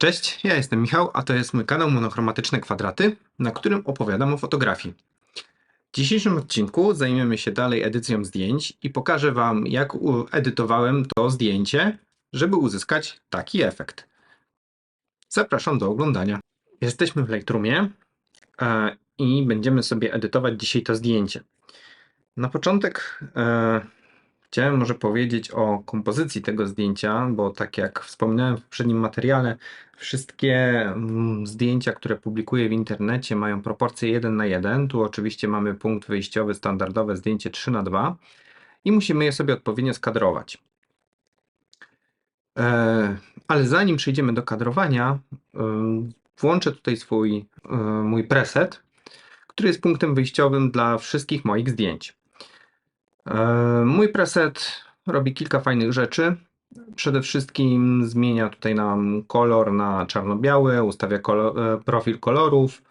Cześć, ja jestem Michał, a to jest mój kanał Monochromatyczne Kwadraty, na którym opowiadam o fotografii. W dzisiejszym odcinku zajmiemy się dalej edycją zdjęć i pokażę Wam, jak edytowałem to zdjęcie, żeby uzyskać taki efekt. Zapraszam do oglądania. Jesteśmy w Lightroomie e, i będziemy sobie edytować dzisiaj to zdjęcie. Na początek e, chciałem może powiedzieć o kompozycji tego zdjęcia, bo tak jak wspominałem w poprzednim materiale, wszystkie mm, zdjęcia, które publikuję w internecie mają proporcje 1 na 1. Tu oczywiście mamy punkt wyjściowy, standardowe zdjęcie 3 na 2 i musimy je sobie odpowiednio skadrować. E, Ale zanim przejdziemy do kadrowania, ym, włączę tutaj swój y, mój preset, który jest punktem wyjściowym dla wszystkich moich zdjęć. E, Mój preset robi kilka fajnych rzeczy. Przede wszystkim zmienia tutaj nam kolor na czarno-biały, ustawia kolo- e, profil kolorów,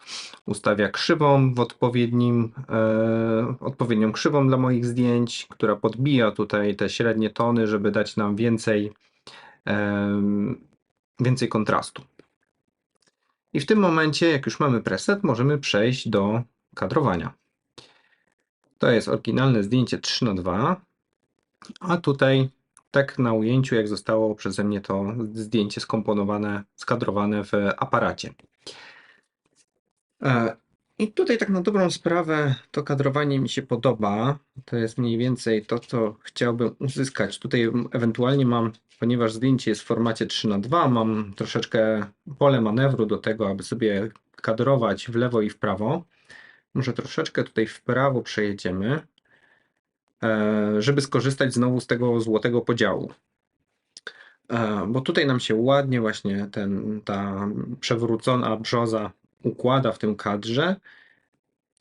ustawia krzywą w odpowiednim, e, odpowiednią krzywą dla moich zdjęć, która podbija tutaj te średnie tony, żeby dać nam więcej, więcej kontrastu. I w tym momencie, jak już mamy preset, możemy przejść do kadrowania. To jest oryginalne zdjęcie 3 na 2 a tutaj tak na ujęciu, jak zostało przeze mnie to zdjęcie skomponowane, skadrowane w aparacie. E, I tutaj tak na dobrą sprawę to kadrowanie mi się podoba. To jest mniej więcej to, co chciałbym uzyskać. Tutaj ewentualnie mam, ponieważ zdjęcie jest w formacie 3 na 2 mam troszeczkę pole manewru do tego, aby sobie kadrować w lewo i w prawo. Może troszeczkę tutaj w prawo przejedziemy, e, żeby skorzystać znowu z tego złotego podziału. E, Bo tutaj nam się ładnie właśnie ten, ta przewrócona brzoza układa w tym kadrze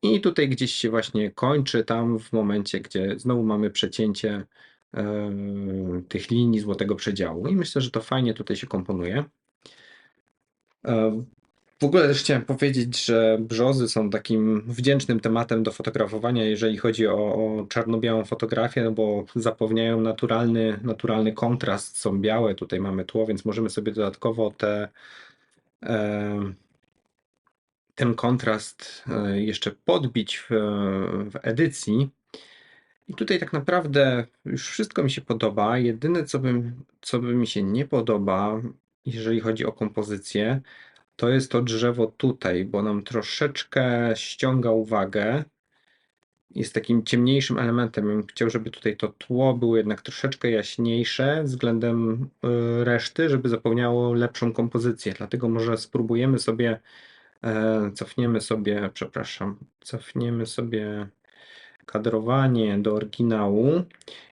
i tutaj gdzieś się właśnie kończy tam w momencie, gdzie znowu mamy przecięcie e, tych linii złotego przedziału i myślę, że to fajnie tutaj się komponuje. W ogóle też chciałem powiedzieć, że brzozy są takim wdzięcznym tematem do fotografowania, jeżeli chodzi o, o czarno-białą fotografię, no bo zapewniają naturalny, naturalny kontrast, są białe, tutaj mamy tło, więc możemy sobie dodatkowo te, e, ten kontrast e, jeszcze podbić w, w edycji. I tutaj tak naprawdę już wszystko mi się podoba. Jedyne, co, bym, co by mi się nie podoba, jeżeli chodzi o kompozycję, to jest to drzewo tutaj, bo nam troszeczkę ściąga uwagę. Jest takim ciemniejszym elementem. Bym chciał, żeby tutaj to tło było jednak troszeczkę jaśniejsze względem y, reszty, żeby zapewniało lepszą kompozycję. Dlatego może spróbujemy sobie, e, cofniemy sobie, przepraszam, cofniemy sobie kadrowanie do oryginału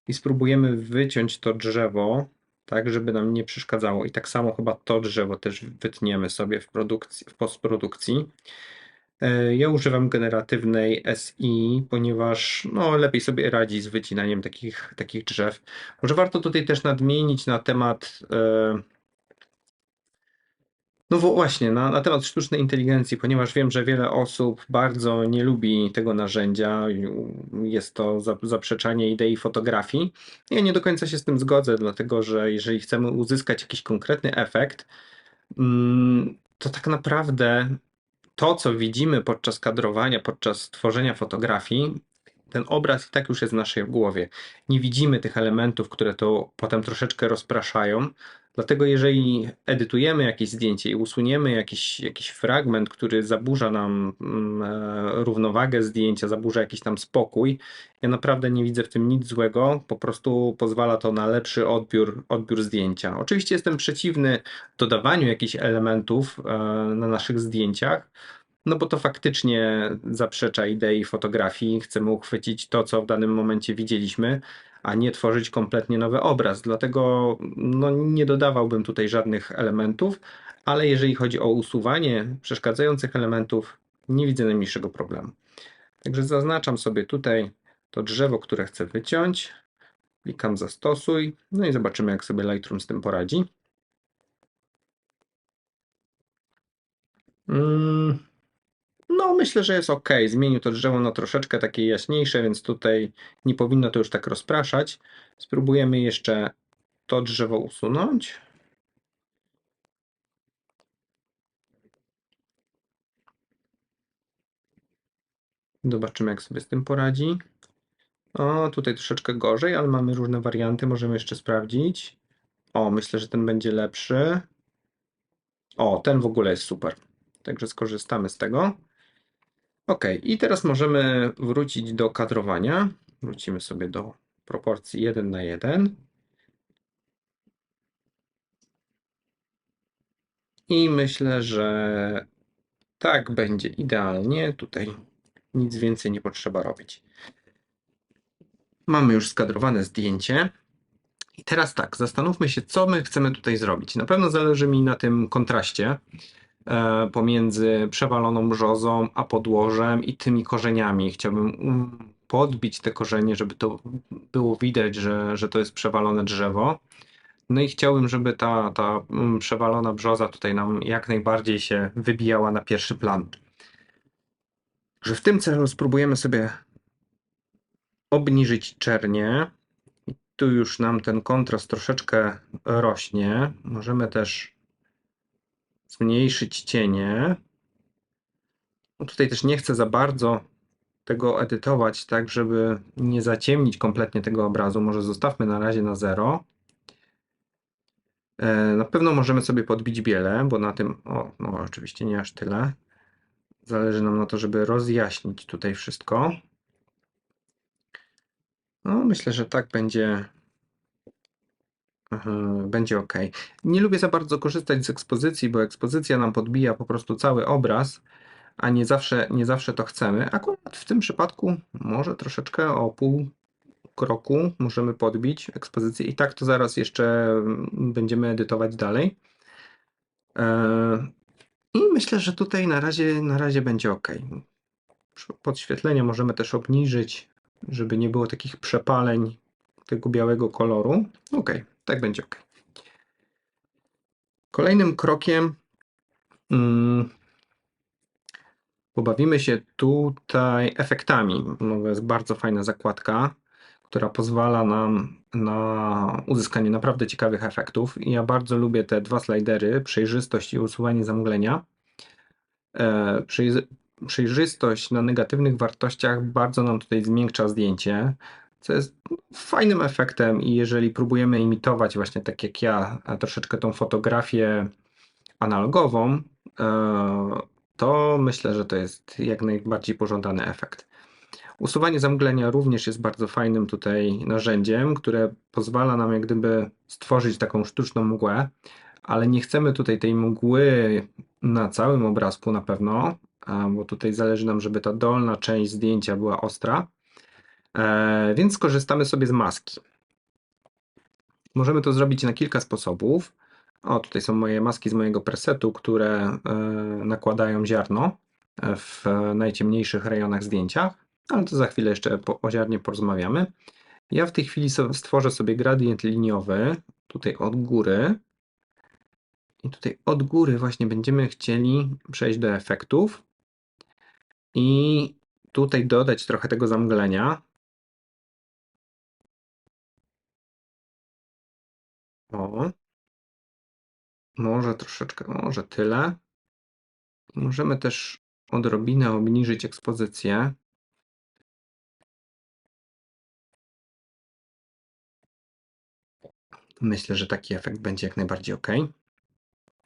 i spróbujemy wyciąć to drzewo tak, żeby nam nie przeszkadzało. I tak samo chyba to drzewo też wytniemy sobie w, produkcji, w postprodukcji. E, Ja używam generatywnej SI, ponieważ no, lepiej sobie radzi z wycinaniem takich, takich drzew. Może warto tutaj też nadmienić na temat. e, No właśnie, na, na temat sztucznej inteligencji, ponieważ wiem, że wiele osób bardzo nie lubi tego narzędzia. Jest to za- zaprzeczanie idei fotografii. Ja nie do końca się z tym zgodzę, dlatego że jeżeli chcemy uzyskać jakiś konkretny efekt, mm, to tak naprawdę to, co widzimy podczas kadrowania, podczas tworzenia fotografii, ten obraz i tak już jest w naszej głowie. Nie widzimy tych elementów, które to potem troszeczkę rozpraszają. Dlatego, jeżeli edytujemy jakieś zdjęcie i usuniemy jakiś, jakiś fragment, który zaburza nam mm, e, równowagę zdjęcia, zaburza jakiś tam spokój, ja naprawdę nie widzę w tym nic złego. Po prostu pozwala to na lepszy odbiór, odbiór zdjęcia. Oczywiście jestem przeciwny dodawaniu jakichś elementów e, na naszych zdjęciach, no bo to faktycznie zaprzecza idei fotografii. Chcemy uchwycić to, co w danym momencie widzieliśmy, a nie tworzyć kompletnie nowy obraz. Dlatego no, nie dodawałbym tutaj żadnych elementów, ale jeżeli chodzi o usuwanie przeszkadzających elementów, nie widzę najmniejszego problemu. Także zaznaczam sobie tutaj to drzewo, które chcę wyciąć. Klikam zastosuj, no i zobaczymy, jak sobie Lightroom z tym poradzi. Mm, no, myślę, że jest ok. Zmienił to drzewo na troszeczkę takie jaśniejsze, więc tutaj nie powinno to już tak rozpraszać. Spróbujemy jeszcze to drzewo usunąć. Zobaczymy, jak sobie z tym poradzi. O, tutaj troszeczkę gorzej, ale mamy różne warianty, możemy jeszcze sprawdzić. O, myślę, że ten będzie lepszy. O, ten w ogóle jest super. Także skorzystamy z tego. Ok, i teraz możemy wrócić do kadrowania. Wrócimy sobie do proporcji 1 na 1. I myślę, że tak będzie idealnie. Tutaj nic więcej nie potrzeba robić. Mamy już skadrowane zdjęcie. I teraz tak, zastanówmy się, co my chcemy tutaj zrobić. Na pewno zależy mi na tym kontraście pomiędzy przewaloną brzozą a podłożem i tymi korzeniami. Chciałbym podbić te korzenie, żeby to było widać, że, że to jest przewalone drzewo. No i chciałbym, żeby ta, ta mm, przewalona brzoza tutaj nam jak najbardziej się wybijała na pierwszy plan. Że w tym celu spróbujemy sobie obniżyć czernie. I tu już nam ten kontrast troszeczkę rośnie. Możemy też zmniejszyć cienie. No tutaj też nie chcę za bardzo tego edytować, tak żeby nie zaciemnić kompletnie tego obrazu. Może zostawmy na razie na zero. E, Na pewno możemy sobie podbić biele, bo na tym, o, no oczywiście nie aż tyle. Zależy nam na to, żeby rozjaśnić tutaj wszystko. No, myślę, że tak będzie. Mhm, Będzie ok. Nie lubię za bardzo korzystać z ekspozycji, bo ekspozycja nam podbija po prostu cały obraz, a nie zawsze, nie zawsze to chcemy. Akurat w tym przypadku może troszeczkę o pół kroku możemy podbić ekspozycję i tak to zaraz jeszcze mm, będziemy edytować dalej. E, I myślę, że tutaj na razie, na razie będzie ok. Podświetlenia możemy też obniżyć, żeby nie było takich przepaleń tego białego koloru. Ok, tak będzie ok. Kolejnym krokiem mm, pobawimy się tutaj efektami. No, to jest bardzo fajna zakładka, która pozwala nam na uzyskanie naprawdę ciekawych efektów. I ja bardzo lubię te dwa slidery, przejrzystość i usuwanie zamglenia. E, przejrzy- przejrzystość na negatywnych wartościach bardzo nam tutaj zmiękcza zdjęcie, co jest fajnym efektem i jeżeli próbujemy imitować właśnie tak jak ja troszeczkę tą fotografię analogową, e, to myślę, że to jest jak najbardziej pożądany efekt. Usuwanie zamglenia również jest bardzo fajnym tutaj narzędziem, które pozwala nam jak gdyby stworzyć taką sztuczną mgłę, ale nie chcemy tutaj tej mgły na całym obrazku na pewno, bo tutaj zależy nam, żeby ta dolna część zdjęcia była ostra, więc skorzystamy sobie z maski. Możemy to zrobić na kilka sposobów. O, tutaj są moje maski z mojego presetu, które e, nakładają ziarno e, w najciemniejszych rejonach zdjęcia, ale to za chwilę jeszcze o ziarnie porozmawiamy. Ja w tej chwili stworzę sobie gradient liniowy, tutaj od góry. I tutaj od góry właśnie będziemy chcieli przejść do efektów i tutaj dodać trochę tego zamglenia. O. Może troszeczkę, może tyle. Możemy też odrobinę obniżyć ekspozycję. Myślę, że taki efekt będzie jak najbardziej ok.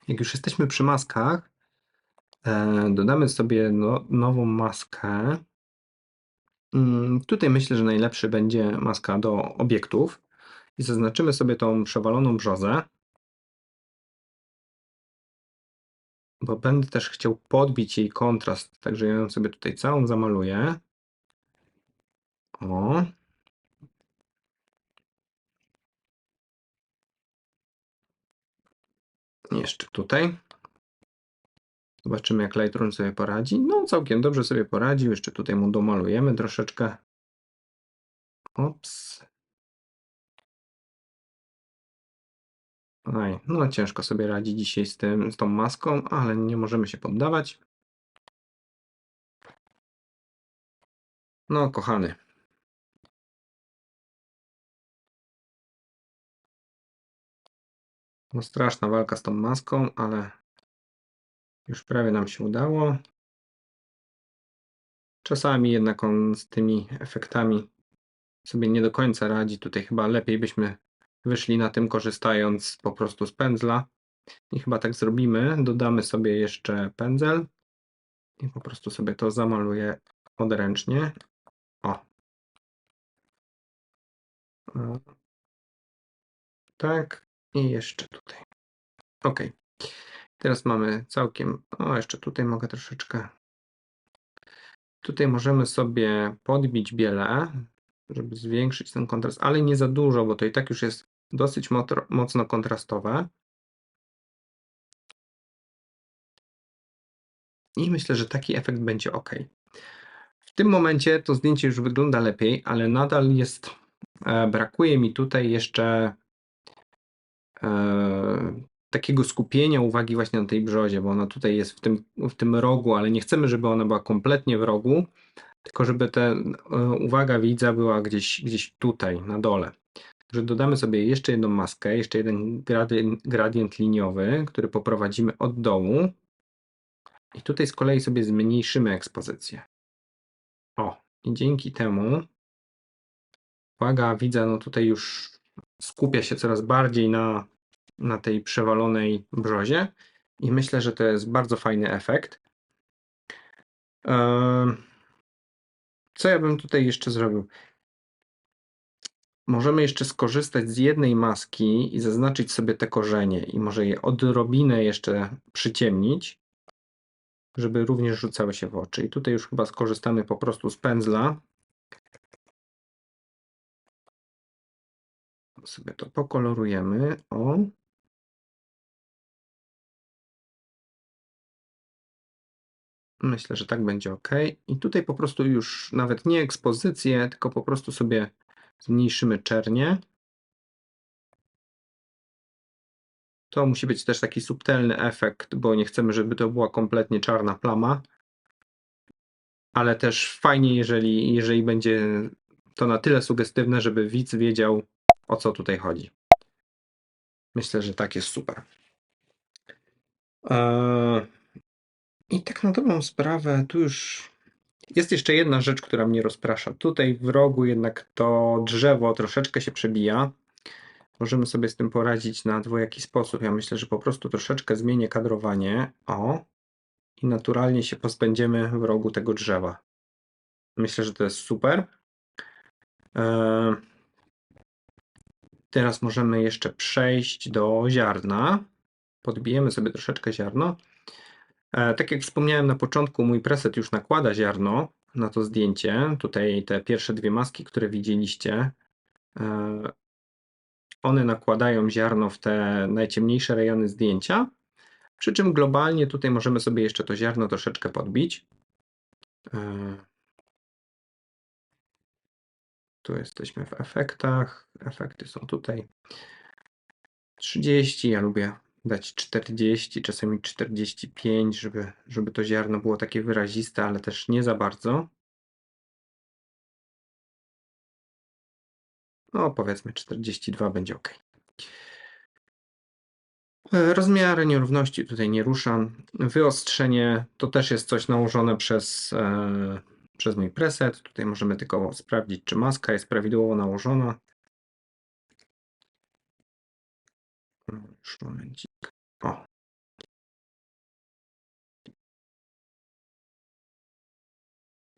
Jak już jesteśmy przy maskach, e, dodamy sobie no, nową maskę. Mm, Tutaj myślę, że najlepszy będzie maska do obiektów i zaznaczymy sobie tą przewaloną brzozę. Bo będę też chciał podbić jej kontrast, także ją sobie tutaj całą zamaluję. O. Jeszcze tutaj. Zobaczymy, jak Lightroom sobie poradzi. No, całkiem dobrze sobie poradził. Jeszcze tutaj mu domalujemy troszeczkę. Ops. Oj, no ciężko sobie radzi dzisiaj z, tym, z tą maską, ale nie możemy się poddawać. No, kochany. No, straszna walka z tą maską, ale już prawie nam się udało. Czasami jednak on z tymi efektami sobie nie do końca radzi. Tutaj chyba lepiej byśmy wyszli na tym, korzystając po prostu z pędzla. I chyba tak zrobimy. Dodamy sobie jeszcze pędzel i po prostu sobie to zamaluję odręcznie. O. E, Tak. I jeszcze tutaj. Ok. Teraz mamy całkiem. O, jeszcze tutaj mogę troszeczkę. Tutaj możemy sobie podbić bielę, żeby zwiększyć ten kontrast, ale nie za dużo, bo to i tak już jest dosyć mocno kontrastowe. I myślę, że taki efekt będzie ok. W tym momencie to zdjęcie już wygląda lepiej, ale nadal jest. E, brakuje mi tutaj jeszcze e, takiego skupienia uwagi właśnie na tej brzozie, bo ona tutaj jest w tym, w tym rogu, ale nie chcemy, żeby ona była kompletnie w rogu, tylko żeby ta e, uwaga widza była gdzieś, gdzieś tutaj, na dole. Że dodamy sobie jeszcze jedną maskę, jeszcze jeden gradient, gradient liniowy, który poprowadzimy od dołu. I tutaj z kolei sobie zmniejszymy ekspozycję. O, i dzięki temu uwaga widza, no tutaj już skupia się coraz bardziej na, na tej przewalonej brzozie i myślę, że to jest bardzo fajny efekt. Ehm, Co ja bym tutaj jeszcze zrobił? Możemy jeszcze skorzystać z jednej maski i zaznaczyć sobie te korzenie i może je odrobinę jeszcze przyciemnić, żeby również rzucały się w oczy. I tutaj już chyba skorzystamy po prostu z pędzla. Sobie to pokolorujemy. O. Myślę, że tak będzie ok. I tutaj po prostu już nawet nie ekspozycję, tylko po prostu sobie zmniejszymy czernie. To musi być też taki subtelny efekt, bo nie chcemy, żeby to była kompletnie czarna plama. Ale też fajnie, jeżeli, jeżeli będzie to na tyle sugestywne, żeby widz wiedział, o co tutaj chodzi. Myślę, że tak jest super. Eee, I tak na dobrą sprawę, tu już jest jeszcze jedna rzecz, która mnie rozprasza. Tutaj w rogu jednak to drzewo troszeczkę się przebija. Możemy sobie z tym poradzić na dwojaki sposób. Ja myślę, że po prostu troszeczkę zmienię kadrowanie. O. I naturalnie się pozbędziemy w rogu tego drzewa. Myślę, że to jest super. Eee, Teraz możemy jeszcze przejść do ziarna. Podbijemy sobie troszeczkę ziarno. E, tak jak wspomniałem na początku, mój preset już nakłada ziarno na to zdjęcie. Tutaj te pierwsze dwie maski, które widzieliście, e, one nakładają ziarno w te najciemniejsze rejony zdjęcia. Przy czym globalnie tutaj możemy sobie jeszcze to ziarno troszeczkę podbić. E, Tu jesteśmy w efektach. Efekty są tutaj. 30, ja lubię dać 40, czasami 45, żeby, żeby to ziarno było takie wyraziste, ale też nie za bardzo. No, powiedzmy 42 będzie ok. E, Rozmiary nierówności tutaj nie ruszam. Wyostrzenie to też jest coś nałożone przez, e, przez mój preset. Tutaj możemy tylko sprawdzić, czy maska jest prawidłowo nałożona. Już momencik. O.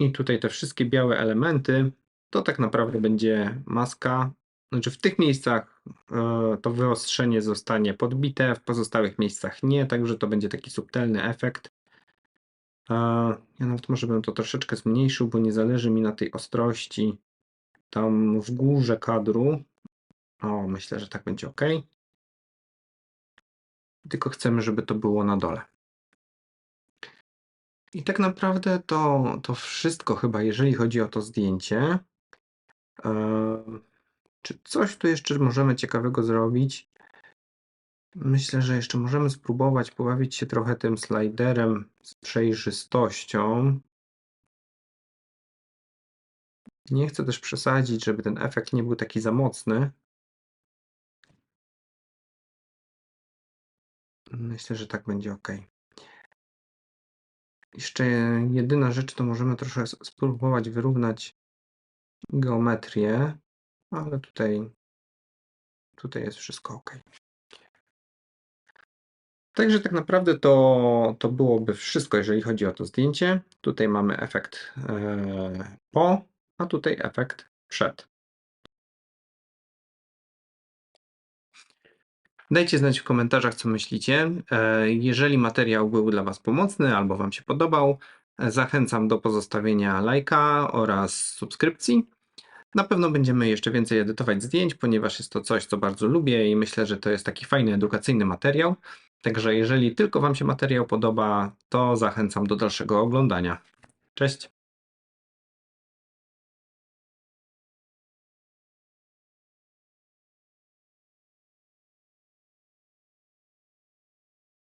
I tutaj te wszystkie białe elementy, to tak naprawdę będzie maska. Znaczy w tych miejscach e, to wyostrzenie zostanie podbite, w pozostałych miejscach nie, także to będzie taki subtelny efekt. E, Ja nawet może bym to troszeczkę zmniejszył, bo nie zależy mi na tej ostrości tam w górze kadru. O, myślę, że tak będzie ok. Tylko chcemy, żeby to było na dole. I tak naprawdę to, to wszystko chyba, jeżeli chodzi o to zdjęcie. Em, Czy coś tu jeszcze możemy ciekawego zrobić? Myślę, że jeszcze możemy spróbować pobawić się trochę tym sliderem z przejrzystością. Nie chcę też przesadzić, żeby ten efekt nie był taki za mocny. Myślę, że tak będzie ok. Jeszcze jedyna rzecz, to możemy troszkę spróbować wyrównać geometrię, ale tutaj, tutaj jest wszystko ok. Także tak naprawdę to, to byłoby wszystko, jeżeli chodzi o to zdjęcie. Tutaj mamy efekt e, po, a tutaj efekt przed. Dajcie znać w komentarzach, co myślicie. E, Jeżeli materiał był dla Was pomocny albo Wam się podobał, e, zachęcam do pozostawienia lajka oraz subskrypcji. Na pewno będziemy jeszcze więcej edytować zdjęć, ponieważ jest to coś, co bardzo lubię i myślę, że to jest taki fajny edukacyjny materiał. Także jeżeli tylko Wam się materiał podoba, to zachęcam do dalszego oglądania. Cześć!